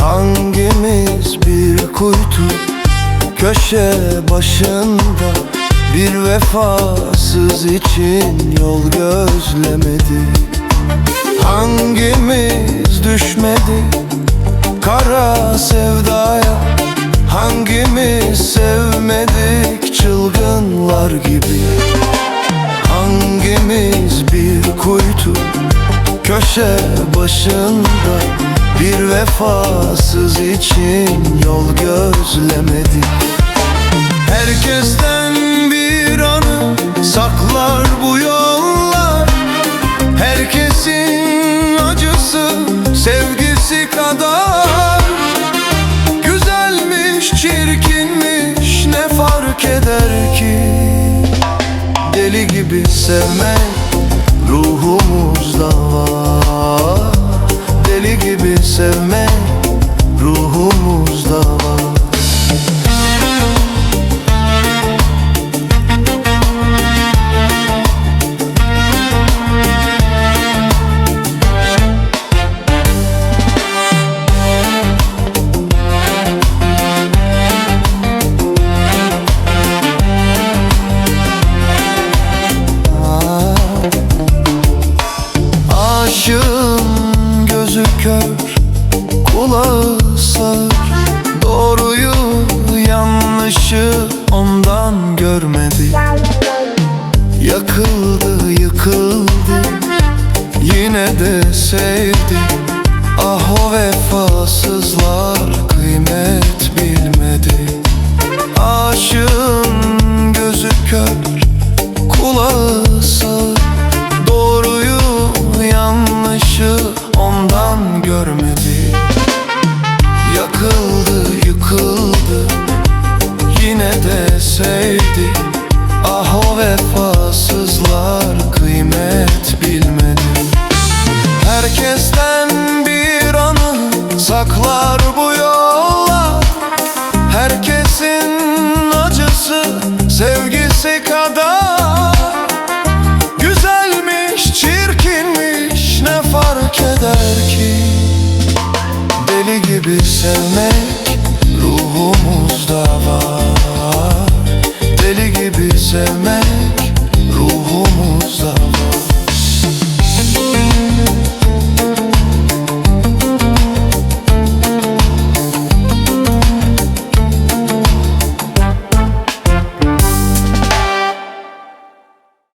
Hangimiz bir kuytu köşe başında Bir vefasız için yol gözlemedi? Hangimiz düşmedi kara sevdaya? Hangimiz sevmedik çılgınlar gibi? Hangimiz bir kuytu köşe başında Bir vefasız için yol gözlemedik Herkesten bir anı saklar bu yollar. Herkesin acısı sevgisi kadar. Güzelmiş, çirkinmiş ne fark eder ki? Deli gibi sevmek ruhumuzda Sağır Doğruyu yanlışı ondan görmedi. Yakıldı yıkıldı. Yine de sevdi. Ah o vefasızlar sevdi. Ah o vefasızlar kıymet bilmedi. Herkesten bir anı saklar bu yollar Herkesin acısı sevgisi kadar. Güzelmiş, çirkinmiş ne fark eder ki? Deli gibi sevmek